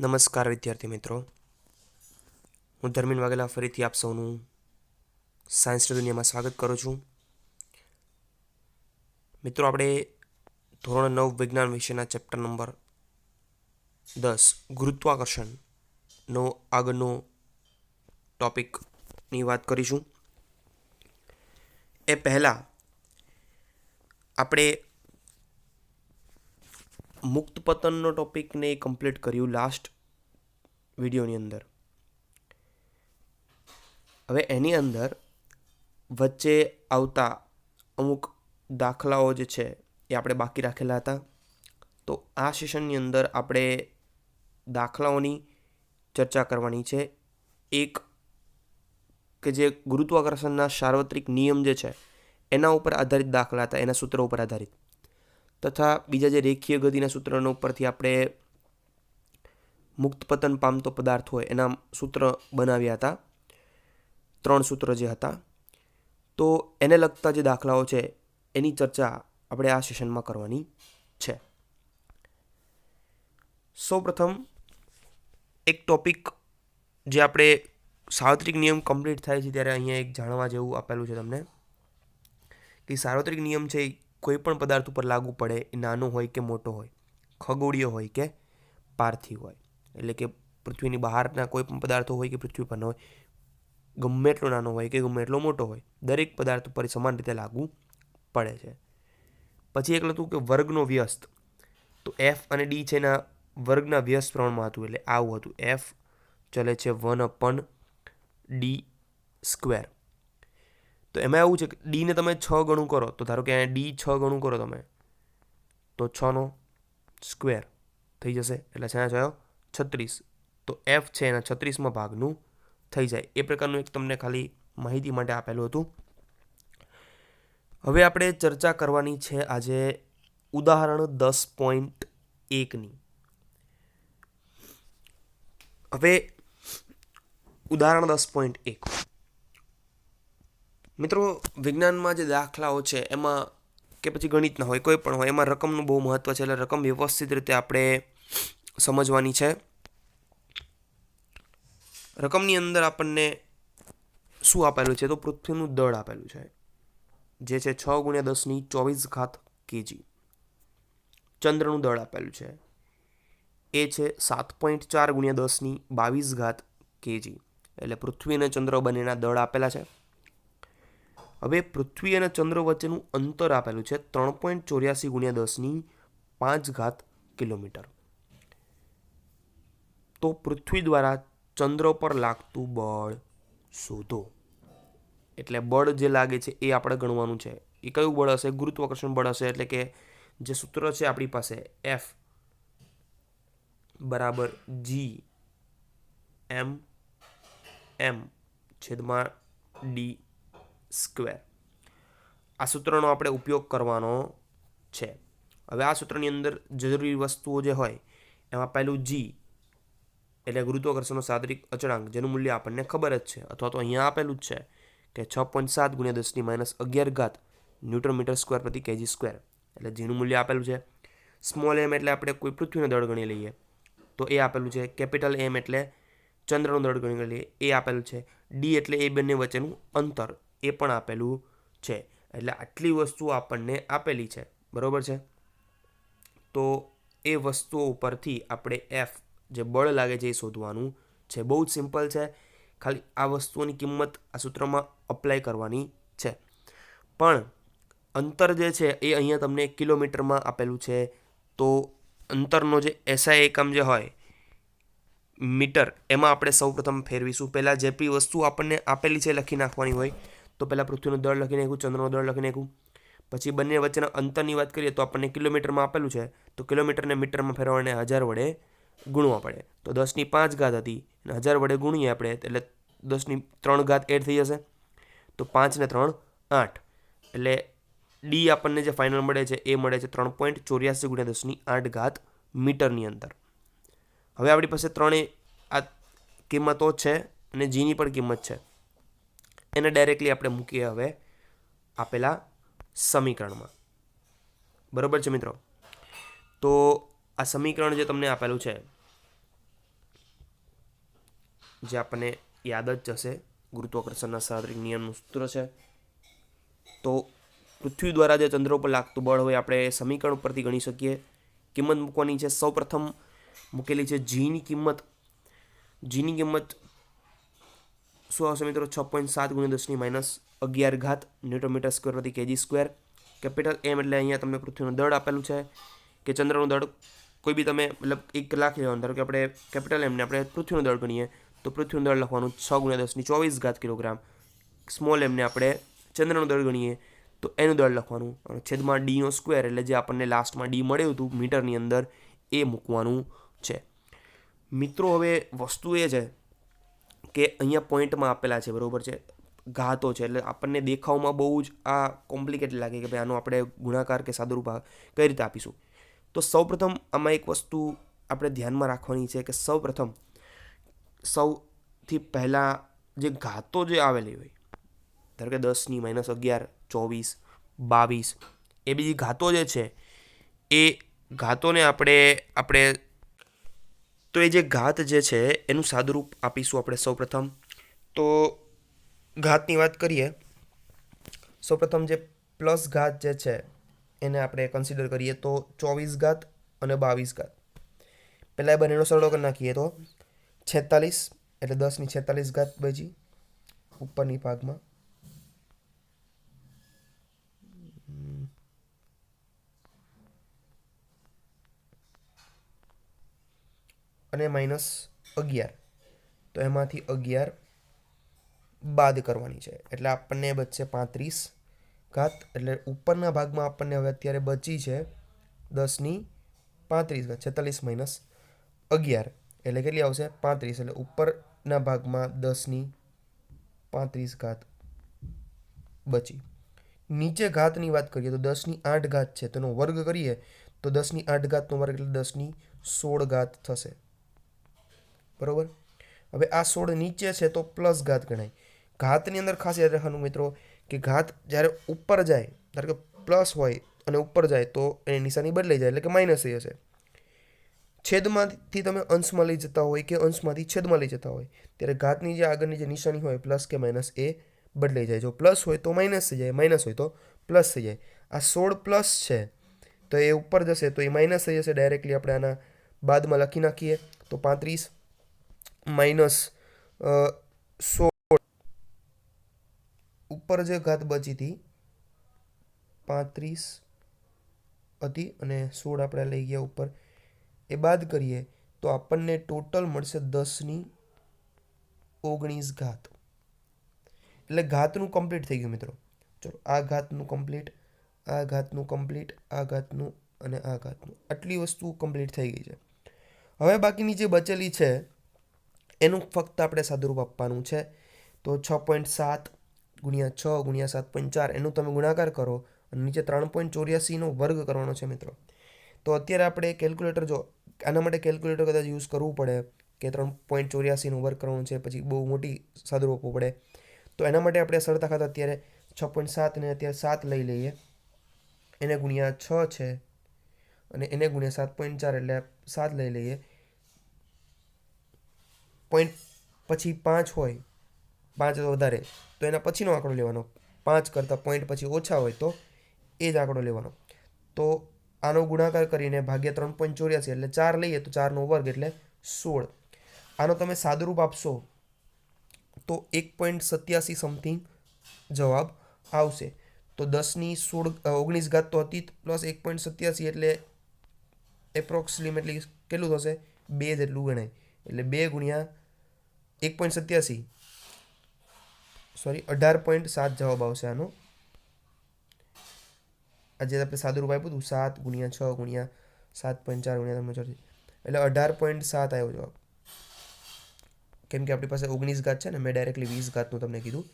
નમસ્કાર વિદ્યાર્થી મિત્રો. હું ધર્મીન વાઘેલા ફરીથી આપ સૌનું સાયન્સની દુનિયામાં સ્વાગત કરું છું. મિત્રો, આપણે ધોરણ નવ વિજ્ઞાન વિષયના ચેપ્ટર નંબર દસ ગુરુત્વાકર્ષણનો આગળનો ટોપિકની વાત કરીશું. એ પહેલાં આપણે મુક્ત પતનનો ટોપિકને કમ્પ્લીટ કર્યું લાસ્ટ વિડીયોની અંદર. હવે એની અંદર વચ્ચે આવતા અમુક દાખલાઓ જે છે એ આપણે બાકી રાખેલા હતા. તો આ સેશનની અંદર આપણે દાખલાઓની ચર્ચા કરવાની છે. એક કે જે ગુરુત્વાકર્ષણના સાર્વત્રિક નિયમ જે છે, એના ઉપર આધારિત દાખલા હતા, એના સૂત્રો ઉપર આધારિત. તથા બીજા જે રેખીય ગતિના સૂત્રનો ઉપરથી આપણે મુક્ત પતન પામતો પદાર્થ હોય એના સૂત્ર બનાવ્યા હતા. ત્રણ સૂત્ર જે હતા. તો એને લગતા જે દાખલાઓ છે, એની ચર્ચા આપણે આ સેશનમાં કરવાની છે. સૌપ્રથમ એક ટોપિક જે આપણે સાર્વત્રિક નિયમ કમ્પ્લીટ થાય છે ત્યારે અહીંયા એક જાણવા જેવું આપેલું છે તમને. કે સાર્વત્રિક નિયમ છે એ કોઈ પણ પદાર્થ ઉપર લાગુ પડે એ નાનો હોય કે મોટો હોય, ખગોળીય હોય કે પાર્થિવ હોય, એટલે કે પૃથ્વીની બહારના કોઈ પણ પદાર્થો હોય કે પૃથ્વી પરનો હોય, ગમે એટલો નાનો હોય કે ગમે એટલો મોટો હોય, દરેક પદાર્થ ઉપર સમાન રીતે લાગુ પડે છે. પછી એક હતું કે વર્ગનો વ્યસ્ત. તો એફ અને ડી છે એના વર્ગના વ્યસ્ત પ્રમાણમાં હતું, એટલે આવું હતું. એફ ચલે છે વન અપન ડી સ્ક્વેર તો એમાં એવું છે કે ડીને તમે છ ગણું કરો, તો ધારો કે અહીંયા ડી છ ગણું કરો તમે, તો છનો સ્ક્વેર થઈ જશે. એટલે છેના થયો છત્રીસ. તો એફ છે એના છત્રીસમાં ભાગનું થઈ જાય. એ પ્રકારનું એક તમને ખાલી માહિતી માટે આપેલું હતું. હવે આપણે ચર્ચા કરવાની છે આજે ઉદાહરણ દસ પોઈન્ટ એકની. હવે ઉદાહરણ દસ પોઈન્ટ એક. મિત્રો, વિજ્ઞાનમાં જે દાખલાઓ છે, એમાં કે પછી ગણિતના હોય, કોઈ પણ હોય, એમાં રકમનું બહુ મહત્ત્વ છે, એટલે રકમ વ્યવસ્થિત રીતે આપણે સમજવાની છે. રકમની અંદર આપણને શું આપેલું છે? તો પૃથ્વીનું દળ આપેલું છે, જે છે છ ગુણ્યા દસની ચોવીસ ઘાત કેજી. ચંદ્રનું દળ આપેલું છે, એ છે સાત પોઈન્ટ ચાર ગુણ્યા દસની બાવીસ ઘાત કેજી. એટલે પૃથ્વી અને ચંદ્ર બંનેના દળ આપેલા છે. હવે પૃથ્વી અને ચંદ્ર વચ્ચેનું અંતર આપેલું છે ત્રણ પોઈન્ટ ચોર્યાસી ગુણ્યા દસની પાંચ ઘાત કિલોમીટર. તો પૃથ્વી દ્વારા ચંદ્ર પર લાગતું બળ શોધો. એટલે બળ જે લાગે છે એ આપણે ગણવાનું છે. એ કયું બળ હશે? ગુરુત્વાકર્ષણ બળ હશે એટલે કે જે સૂત્ર છે આપણી પાસે એફ બરાબર જી એમ એમ છેદમાં ડી સ્ક્વેર આ સૂત્રનો આપણે ઉપયોગ કરવાનો છે. હવે આ સૂત્રની અંદર જરૂરી વસ્તુઓ જે હોય, એમાં પહેલું જી એટલે ગુરુત્વાકર્ષણનો સાદરિક અચળાંક, જેનું મૂલ્ય આપણને ખબર જ છે. અથવા તો અહીંયા આપેલું જ છે કે છ પોઈન્ટ સાત ગુણ્યા દસની માઇનસ અગિયાર ઘાત ન્યૂટન મીટર સ્ક્વેર પ્રતિ કેજી સ્ક્વેર એટલે જેનું મૂલ્ય આપેલું છે. સ્મોલ એમ એટલે આપણે કોઈ પૃથ્વીનો દળ ગણી લઈએ, તો એ આપેલું છે. કેપિટલ એમ એટલે ચંદ્રનો દળ ગણી લઈએ, એ આપેલું છે. ડી એટલે એ બંને વચ્ચેનું અંતર. એ પણ આપેલું છે. એટલે આટલી વસ્તુઓ આપણને આપેલી છે. બરાબર છે? તો એ વસ્તુઓ ઉપરથી આપણે એફ જે બળ લાગે છે એ શોધવાનું છે. બહુ જ સિમ્પલ છે. ખાલી આ વસ્તુઓની કિંમત આ સૂત્રમાં અપ્લાય કરવાની છે. પણ અંતર જે છે એ અહીંયા તમને કિલોમીટરમાં આપેલું છે. તો અંતરનો જે એસઆઈ એકમ જે હોય, મીટર, એમાં આપણે સૌપ્રથમ ફેરવીશું. પહેલાં જે બી વસ્તુ આપણને આપેલી છે લખી નાખવાની હોય તો પહેલાં પૃથ્વીનું દળ લખી નાખ્યું ચંદ્રનું દળ લખી નાખ્યું પછી બંને વચ્ચેના અંતરની વાત કરીએ તો આપણને કિલોમીટરમાં આપેલું છે, તો કિલોમીટરને મીટરમાં ફેરવવાને હજાર વડે ગુણવા પડે. તો દસની પાંચ ઘાત હતી, અને હજાર વડે ગુણીએ આપણે, એટલે દસની ત્રણ ઘાત એડ થઈ જશે. તો પાંચને ત્રણ, આઠ. એટલે ડી આપણને જે ફાઇનલ મળે છે, એ મળે છે ત્રણ પોઈન્ટ ચોર્યાસી ગુણ્યા દસની આઠ ઘાત મીટરની અંદર. હવે આપણી પાસે ત્રણેય આ કિંમતો છે, અને જીની પણ કિંમત છે. એને ડાયરેક્ટલી આપણે મૂકીએ હવે આપેલા સમીકરણમાં. બરાબર છે મિત્રો? તો આ સમીકરણ જે તમને આપેલું છે, જે આપણને યાદ જ જશે, ગુરુત્વાકર્ષણના સાર્વત્રિક નિયમનું સૂત્ર છે. તો પૃથ્વી દ્વારા જે ચંદ્ર ઉપર લાગતું બળ હોય, આપણે સમીકરણ ઉપરથી ગણી શકીએ. કિંમત મૂકવાની છે, સૌપ્રથમ મૂકેલી છે જીની કિંમત. જીની કિંમત શું આવશે મિત્રો, છ પોઈન્ટ સાત ગુણ્યા દસની માઇનસ અગિયાર ઘાત ન્યૂટોમીટર મીટર સ્ક્વેર પ્રતિ કેજી સ્ક્વેર કેપિટલ એમ એટલે અહીંયા તમને પૃથ્વીનું દળ આપેલું છે, કે ચંદ્રનું દળ કોઈ બી તમે, મતલબ એક કલાક લેવાનું, ધારો કે આપણે કેપિટલ એમને આપણે પૃથ્વીનું દળ ગણીએ, તો પૃથ્વીનું દળ લખવાનું છ ગુણ્યા દસની ચોવીસ ઘાત કિલોગ્રામ. સ્મોલ એમને આપણે ચંદ્રનું દળ ગણીએ, તો એનું દળ લખવાનું. અને છેદમાં ડીનો સ્ક્વેર એટલે જે આપણને લાસ્ટમાં ડી મળ્યું હતું, મીટરની અંદર એ મૂકવાનું છે. મિત્રો, હવે વસ્તુ એ છે કે અહીંયા પોઈન્ટમાં આપેલા છે, બરાબર છે? ઘાતો છે, એટલે આપણને દેખાવમાં બહુ જ આ કોમ્પ્લિકેટ લાગે કે ભાઈ આનો આપણે ગુણાકાર કે સાદુરૂપ કઈ રીતે આપીશું? તો સૌપ્રથમ આમાં એક વસ્તુ આપણે ધ્યાનમાં રાખવાની છે કે સૌપ્રથમ સૌથી પહેલાં જે ઘાતો જે આવેલી હોય, ધારો કે દસની માઇનસ અગિયાર, ચોવીસ, બાવીસ, એ બીજી ઘાતો જે છે, એ ઘાતોને આપણે આપણે તો એ જે ઘાત જે છે, એનું સાદુરૂપ આપીશું આપણે સૌપ્રથમ. તો ઘાતની વાત કરીએ, સૌપ્રથમ જે પ્લસ ઘાત જે છે, એને આપણે કન્સિડર કરીએ તો ચોવીસ ઘાત અને બાવીસ ઘાત. પહેલાં એ બંનેનો સરળો કરી નાખીએ તો છેતાલીસ, એટલે દસની છેતાલીસ ઘાત બજી ઉપરની ભાગમાં અને માઇનસ અગિયાર. તો એમાંથી અગિયાર બાદ કરવાની છે. એટલે આપણને બચશે પાંત્રીસ ઘાત. એટલે ઉપરના ભાગમાં આપણને હવે અત્યારે બચી છે દસની પાંત્રીસ ઘાત. છેતાલીસ માઇનસ અગિયાર. એટલે કેટલી આવશે? પાંત્રીસ. એટલે ઉપરના ભાગમાં દસની પાંત્રીસ ઘાત બચી. નીચે ઘાતની વાત કરીએ તો દસની આઠ ઘાત છે. તેનો વર્ગ કરીએ તો દસની આઠ ઘાતનો વર્ગ એટલે દસની સોળ ઘાત થશે. બરોબર? હવે આ સોળ નીચે છે તો પ્લસ ઘાત ગણાય. ઘાતની અંદર ખાસ યાદ રાખવાનું મિત્રો કે ઘાત જ્યારે ઉપર જાય, ધારો કે પ્લસ હોય અને ઉપર જાય તો એની નિશાની બદલાઈ જાય એટલે કે માઇનસ થઈ જશે. છેદમાંથી તમે અંશમાં લઈ જતા હોય કે અંશમાંથી છેદમાં લઈ જતા હોય, ત્યારે ઘાતની જે આગળની જે નિશાની હોય પ્લસ કે માઇનસ એ બદલાઈ જાય. જો પ્લસ હોય તો માઇનસ થઈ જાય, માઇનસ હોય તો પ્લસ થઈ જાય. આ સોળ પ્લસ છે, તો એ ઉપર જશે તો એ માઇનસ થઈ જશે. ડાયરેક્ટલી આપણે આના બાદમાં લખી નાખીએ. તો પાંત્રીસ માઇનસ સોળ. ઉપર જે ઘાત બચી હતી, પાંત્રીસ હતી અને સોળ આપણે લઈ ગયા ઉપર. એ બાદ કરીએ તો આપણને ટોટલ મળશે દસની ઓગણીસ ઘાત. એટલે ઘાતનું કમ્પ્લીટ થઈ ગયું મિત્રો. ચલો, આ ઘાતનું કમ્પ્લીટ, આ ઘાતનું કમ્પ્લીટ, આ ઘાતનું અને આ ઘાતનું. આટલી વસ્તુ કમ્પ્લીટ થઈ ગઈ છે. હવે બાકીની જે બચેલી છે એનું ફક્ત આપણે સાદુરૂપ આપવાનું છે. તો છ પોઈન્ટ સાત ગુણ્યા છ ગુણ્યા સાત પોઈન્ટ ચાર એનું તમે ગુણાકાર કરો અને નીચે ત્રણ પોઈન્ટ ચોર્યાસીનો વર્ગ કરવાનો છે મિત્રો. તો અત્યારે આપણે કેલ્ક્યુલેટર જો આના માટે કેલ્ક્યુલેટર કદાચ યુઝ કરવું પડે કે ત્રણ પોઈન્ટ ચોર્યાસીનું વર્ગ કરવાનું છે પછી બહુ મોટી સાદુરૂપ આપવું પડે. તો એના માટે આપણે સરળતા ખાતા અત્યારે છ પોઈન્ટ સાતને અત્યારે સાત લઈ લઈએ. એને ગુણ્યા છ છે અને એને ગુણ્યા સાત પોઈન્ટ ચાર એટલે સાત લઈ લઈએ. પોઈન્ટ પછી પાંચ હોય, પાંચ વધારે, તો એના પછીનો આંકડો લેવાનો. પાંચ કરતાં પોઈન્ટ પછી ઓછા હોય તો એ જ આંકડો લેવાનો. તો આનો ગુણાકાર કરીને ભાગ્યા ત્રણ પોઈન્ટ ચોર્યાસી, એટલે ચાર લઈએ તો ચારનો વર્ગ એટલે સોળ. આનો તમે સાદુરૂપ આપશો તો એક પોઈન્ટ સત્યાસી સમથિંગ જવાબ આવશે. તો દસની સોળ ઓગણીસ ઘાત તો હતી પ્લસ એક પોઈન્ટ સત્યાસી એટલે એપ્રોક્સિમેટલી કેટલું થશે? બે જેટલું ગણાય. એટલે બે ગુણ્યા એક પોઈન્ટ સત્યાસી. સોરી અઢાર પોઈન્ટ સાત જવાબ આવશે આનો. આજે આપણે સાદું રૂપ આપ્યું હતું, સાત ગુણ્યા છ ગુણ્યા સાત પોઈન્ટ ચાર ગુણ્યા ત્રણ ચોથી એટલે અઢાર પોઈન્ટ સાત આવ્યો જવાબ. કેમ કે આપણી પાસે ઓગણીસ ઘાત છે ને, મેં ડાયરેક્ટલી વીસ ઘાતનું તમને કીધું.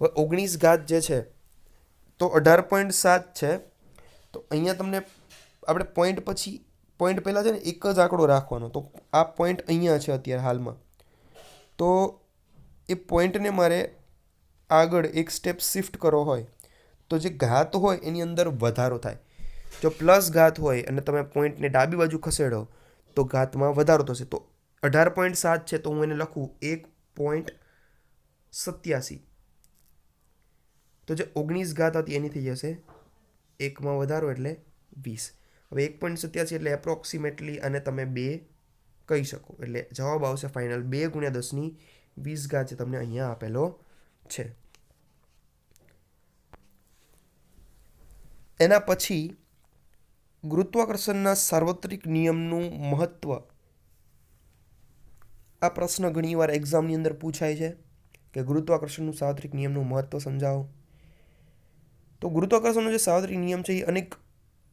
હવે ઓગણીસ ઘાત જે છે, તો અઢાર પોઈન્ટ સાત છે. તો અહીંયા તમને આપણે પોઈન્ટ પછી પોઈન્ટ પહેલાં છે ને, એક જ આંકડો રાખવાનો. તો આ પોઈન્ટ અહીંયા છે અત્યારે હાલમાં. તો એ પોઈન્ટને મારે આગળ એક સ્ટેપ શિફ્ટ કરવો હોય, તો જે ઘાત હોય એની અંદર વધારો થાય. જો પ્લસ ઘાત હોય અને તમે પોઈન્ટને ડાબી બાજુ ખસેડો, તો ઘાતમાં વધારો થશે. તો અઢાર પોઈન્ટ સાત છે, તો હું એને લખું એક પોઈન્ટ સત્યાસી. તો જે ઓગણીસ ઘાત હતી એની થઈ જશે એકમાં વધારો એટલે વીસ. હવે એક પોઈન્ટ સત્યાસી એટલે એપ્રોક્સિમેટલી અને તમે બે કહી શકો. એટલે જવાબ આવશે ફાઇનલ બે ગુણ્યા દસની વીસ ઘાત જે તમને અહીંયા આપેલો છે. એના પછી ગુરુત્વાકર્ષણના સાર્વત્રિક નિયમનું મહત્વ. આ પ્રશ્ન ઘણીવાર એક્ઝામની અંદર પૂછાય છે કે ગુરુત્વાકર્ષણનું સાર્વત્રિક નિયમનું મહત્વ સમજાવો. તો ગુરુત્વાકર્ષણનો જે સાર્વત્રિક નિયમ છે એ અનેક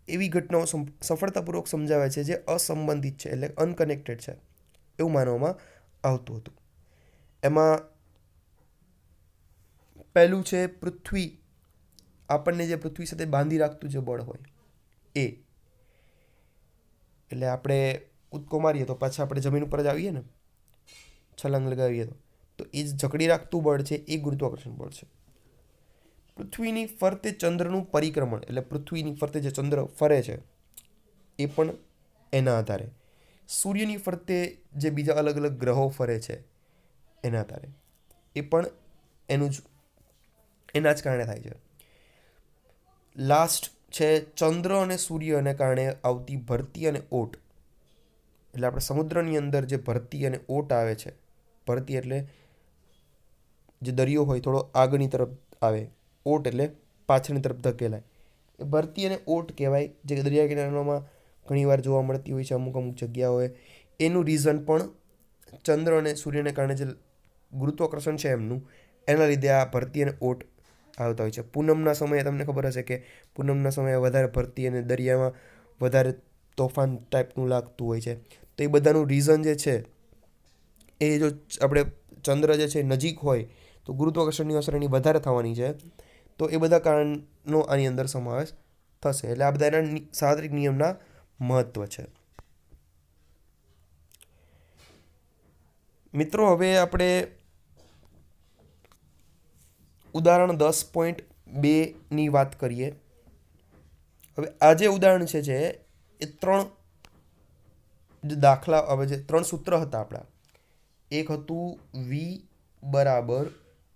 એવી ઘટનાઓ સફળતાપૂર્વક સમજાવે છે જે અસંબંધિત છે એટલે અનકનેક્ટેડ છે, એવું માનવામાં આવતું હતું. એમાં પહેલું છે પૃથ્વી. આપણને જે પૃથ્વી સાથે બાંધી રાખતું જે બળ હોય, એ. એટલે આપણે ઉદકો મારીએ તો પાછા આપણે જમીન ઉપર જ આવીએ ને, છલાંગ લગાવીએ તો. તો એ જ જકડી રાખતું બળ છે, એ ગુરુત્વાકર્ષણ બળ છે. પૃથ્વીની ફરતે ચંદ્રનું પરિક્રમણ, એટલે પૃથ્વીની ફરતે જે ચંદ્ર ફરે છે, એ પણ એના આધારે. સૂર્યની ફરતે જે બીજા અલગ અલગ ગ્રહો ફરે છે, એના આધારે. એ પણ એનું જ, એના જ કારણે થાય છે. લાસ્ટ છે ચંદ્ર અને સૂર્યને કારણે આવતી ભરતી અને ઓટ. એટલે આપણે સમુદ્રની અંદર જે ભરતી અને ઓટ આવે છે, ભરતી એટલે જે દરિયો હોય, થોડો આગળની તરફ આવે ઓટ એટલે પાછળની તરફ ધકેલાય. એ ભરતી અને ઓટ કહેવાય, જે દરિયા કિનારામાં ઘણીવાર જોવા મળતી હોય છે, અમુક અમુક જગ્યાઓએ. એનું રીઝન પણ ચંદ્ર અને સૂર્યને કારણે જે ગુરુત્વાકર્ષણ છે એમનું, એના લીધે આ ભરતી અને ઓટ આવતા હોય છે. પૂનમના સમયે તમને ખબર હશે કે પૂનમના સમયે વધારે ભરતી અને દરિયામાં વધારે તોફાન ટાઈપનું લાગતું હોય છે. તો એ બધાનું રીઝન જે છે, એ જો આપણે ચંદ્ર જે છે નજીક હોય, તો ગુરુત્વાકર્ષણની અસર એની વધારે થવાની છે. તો એ બધા કારણનો આની અંદર સમાવેશ થશે. એટલે આ બધા એના સાર્વત્રિક નિયમના મહત્વ છે. મિત્રો, હવે આપણે ઉદાહરણ દસ પોઈન્ટ બેની વાત કરીએ. હવે આ જે ઉદાહરણ છે જે, એ ત્રણ જે દાખલા, હવે જે ત્રણ સૂત્ર હતા આપણા. એક હતું વી બરાબર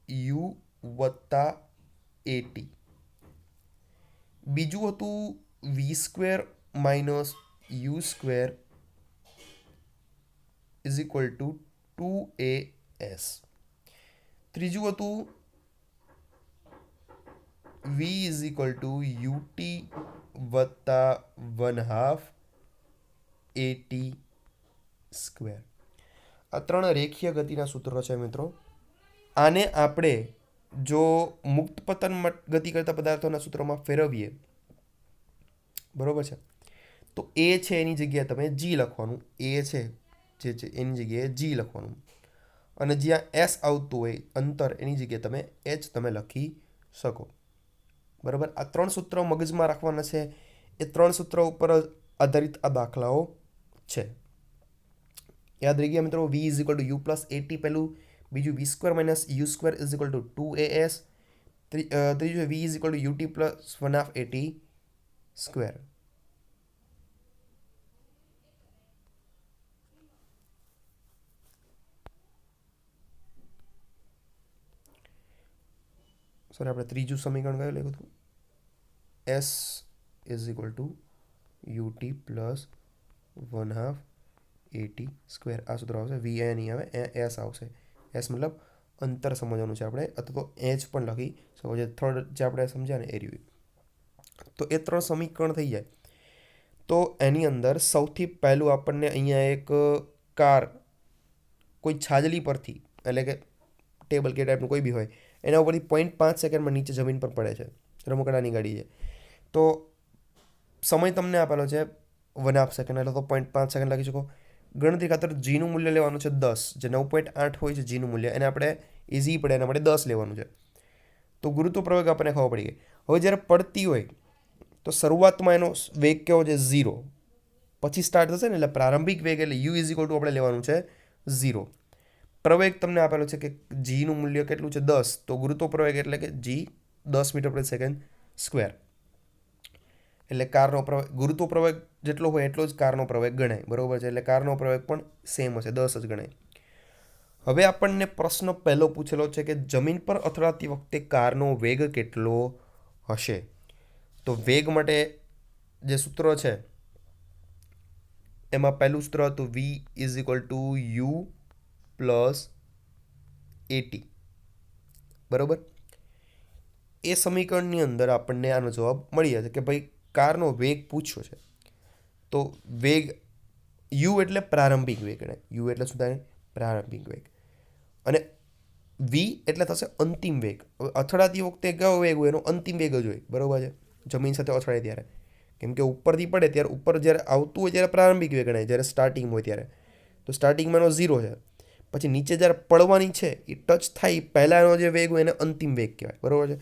યુ વત્તા એટી. બીજું હતું V square minus U square is equal to two A S ત્રીજું હતું V is equal to U T વત્તા one half A T square આ ત્રણ રેખીય ગતિના સૂત્રો છે મિત્રો. આને આપણે જો મુક્ત પતન ગતિ કરતા પદાર્થોના સૂત્રોમાં ફેરવીએ, બરોબર છે? તો એ છે એની જગ્યાએ તમે જી લખવાનું. એ છે જે છે એની જગ્યાએ જી લખવાનું. અને જ્યાં એસ આવતું હોય, અંતર એની જગ્યાએ તમે એચ તમે લખી શકો. બરાબર? આ ત્રણ સૂત્રો મગજમાં રાખવાના છે. એ ત્રણ સૂત્રો ઉપર આધારિત આ દાખલાઓ છે. યાદ રહી ગયા મિત્રો V is equal to U plus A T પહેલું બીજું V square minus U square is equal to two A S ત્રીજું V is equal to U T plus one half A T square sorry આપણે ત્રીજું સમીકરણ કયું લખ્યું હતું? S is equal to U T plus one half A T square આ સૂત્ર આવશે. વી એ નહીં આવે. એ એસ આવશે. એસ મતલબ અંતર સમજવાનું છે આપણે, અથવા તો એચ પણ લખી શકો જે થર્ડ જે આપણે સમજ્યા ને એ રહ્યું તો એ ત્રણ સમીકરણ થઈ જાય. તો એની અંદર સૌથી પહેલું આપણને અહીંયા એક કાર કોઈ છાજલી પરથી, એટલે કે ટેબલ કે ટાઈપનું કોઈ બી હોય, એના ઉપરથી પોઈન્ટ પાંચ સેકન્ડમાં નીચે જમીન પર પડે છે. રમકડાની ગાડી છે. તો સમય તમને આપેલો છે વન હાફ સેકન્ડ, એટલે તો પોઈન્ટ પાંચ સેકન્ડ લખી શકો. ગણતરી ખાતર જીનું મૂલ્ય લેવાનું છે દસ. જે નવ પોઈન્ટ આઠ હોય છે જીનું મૂલ્ય. એને આપણે ઇઝી પડે, એના માટે દસ લેવાનું છે. તો ગુરુત્વ પ્રવેગ આપણને ખબર પડી ગઈ. હવે જ્યારે પડતી હોય, તો શરૂઆતમાં એનો વેગ કેવો છે? ઝીરો પછી સ્ટાર્ટ થશે ને, એટલે પ્રારંભિક વેગ એટલે યુ ઇઝ ઇક્વલ ટુ આપણે લેવાનું છે ઝીરો પ્રવેગ તમને આપેલો છે કે જીનું મૂલ્ય કેટલું છે? દસ. તો ગુરુત્વ પ્રવેગ એટલે કે જી દસ મીટર પ્રતિ સેકન્ડ સ્ક્વેર એટલે કારનો પ્રવેગ ગુરુત્વ પ્રવેગ જેટલો હોય એટલો જ કારનો પ્રવેગ ગણાય. બરાબર છે? એટલે કારનો પ્રવેગ પણ સેમ હશે, દસ જ ગણાય. હવે આપણને પ્રશ્ન પહેલો પૂછેલો છે કે જમીન પર અથડાતી વખતે કારનો વેગ કેટલો હશે? તો વેગ માટે જે સૂત્ર છે, એમાં પહેલું સૂત્ર હતું V is equal to U plus A T બરાબર? એ સમીકરણની અંદર આપણને આનો જવાબ મળી જશે કે ભાઈ કારનો વેગ પૂછ્યો છે. તો વેગ યુ એટલે પ્રારંભિક વેગ ને યુ એટલે શું થાય? પ્રારંભિક વેગ. અને વી એટલે થશે અંતિમ વેગ. અથડાતી વખતે કયો વેગ હોય એનો અંતિમ વેગ જ હોય. બરાબર છે? જમીન સાથે અથડાય ત્યારે. કેમ કે ઉપરથી પડે ત્યારે ઉપર જ્યારે આવતું હોય ત્યારે પ્રારંભિક વેગ ગણાય. જ્યારે સ્ટાર્ટિંગ હોય ત્યારે. તો સ્ટાર્ટિંગમાં એનો ઝીરો છે. પછી નીચે જ્યારે પડવાની છે, એ ટચ થાય પહેલાંનો જે વેગ હોય એને અંતિમ વેગ કહેવાય. બરાબર છે?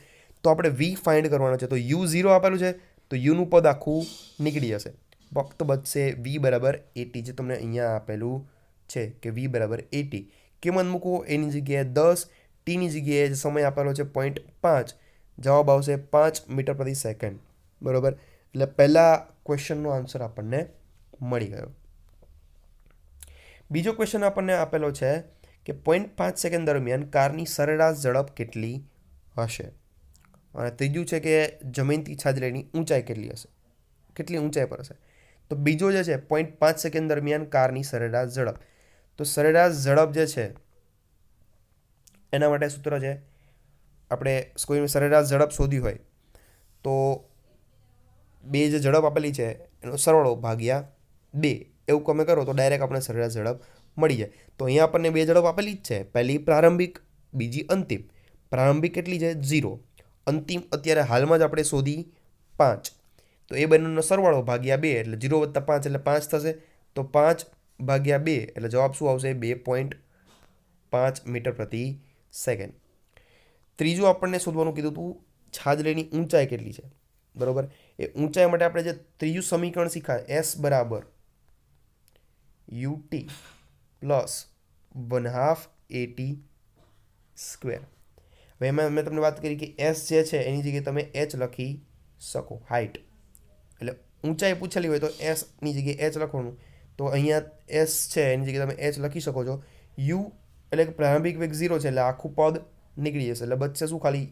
તો આપણે વી ફાઇન્ડ કરવાનો છે. તો યુ ઝીરો આપેલું છે. તો યુનું પદ આખું નીકળી જશે. ફક્ત બચશે વી બરાબર એટી જે તમને અહીંયા આપેલું છે કે વી બરાબર એટી કિંમત મૂકો એની જગ્યાએ દસ ટીની જગ્યાએ જે સમય આપેલો છે પોઈન્ટ પાંચ, જવાબ આવશે પાંચ મીટર પ્રતિ સેકન્ડ. બરાબર? એટલે પહેલાં ક્વેશ્ચનનો આન્સર આપણને મળી ગયો. બીજો ક્વેશ્ચન આપણને આપેલો છે કે પોઈન્ટ પાંચ સેકન્ડ દરમિયાન કારની સરેરાશ ઝડપ કેટલી હશે? અને ત્રીજું છે કે જમીનથી છાજલીની ઊંચાઈ કેટલી હશે? કેટલી ઊંચાઈ પર હશે? તો બીજો જે છે પોઈન્ટ પાંચ સેકન્ડ દરમિયાન કારની સરેરાશ ઝડપ. તો સરેરાશ ઝડપ જે છે, એના માટે સૂત્ર છે, આપણે કોઈ સરેરાશ ઝડપ શોધી હોય, તો બે જે ઝડપ આપેલી છે, એનો સરવાળો ભાગ્યા બે. એવું તમે કરો તો ડાયરેક્ટ આપણે સરેરાશ ઝડપ મળી જાય. તો અહીંયા આપણને બે ઝડપ આપેલી જ છે. પહેલી પ્રારંભિક, બીજી અંતિમ. પ્રારંભિક કેટલી છે? ઝીરો અંતિમ અત્યારે હાલમાં જ આપણે શોધી પાંચ. તો એ બંનેનો સરવાળો ભાગ્યા બે એટલે ઝીરો વત્તા પાંચ એટલે પાંચ થશે. તો પાંચ ભાગ્યા બે એટલે જવાબ શું આવશે? બે પોઈન્ટ પાંચ મીટર પ્રતિ સેકન્ડ. ત્રીજું આપણને શોધવાનું કીધું હતું છાજલીની ઊંચાઈ કેટલી છે? બરાબર? એ ઊંચાઈ માટે આપણે જે ત્રીજું સમીકરણ શીખાય એસ બરાબર U T plus one half A T square. હવે એમાં મેં તમને વાત કરી કે એસ જે છે, એની જગ્યાએ તમે એચ લખી શકો હાઇટ એટલે ઊંચાઈ પૂછેલી હોય તો એસની જગ્યાએ એચ લખવાનું. તો અહીંયા એસ છે, એની જગ્યાએ તમે એચ લખી શકો છો. યુ એટલે કે પ્રારંભિક વેગ ઝીરો છે, એટલે આખું પદ નીકળી જશે. એટલે બચશે શું ખાલી?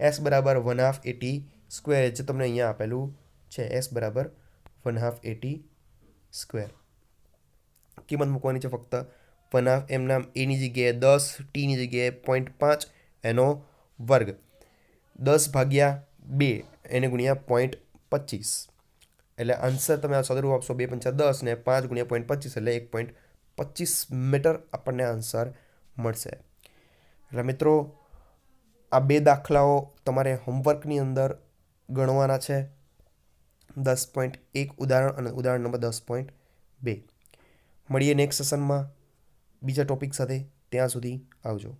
એસ બરાબર વન હાફ એટી સ્ક્વેર જે તમને અહીંયા આપેલું છે. એસ બરાબર વન હાફ એટી સ્ક્વેર કિંમત મૂકવાની છે ફક્ત વન હાફ એમના એની જગ્યાએ દસ ટીની જગ્યાએ પોઈન્ટ પાંચ, એનો વર્ગ. દસ ભાગ્યા બે એને ગુણ્યા પોઈન્ટ પચીસ. એટલે આન્સર તમે આ સદરૂપ આપશો બે પંચા દસ ને પાંચ ગુણ્યા પોઈન્ટ પચીસ એટલે એક પોઈન્ટ પચીસ મીટર આપણને આન્સર મળશે. એટલે મિત્રો, આ બે દાખલાઓ તમારે હોમવર્કની અંદર ગણવાના છે. દસ પોઈન્ટ એક ઉદાહરણ અને ઉદાહરણ નંબર દસ પોઈન્ટ બે. મળીએ નેક્સ્ટ સેશનમાં બીજા ટોપિક સાથે ત્યાં સુધી આવજો.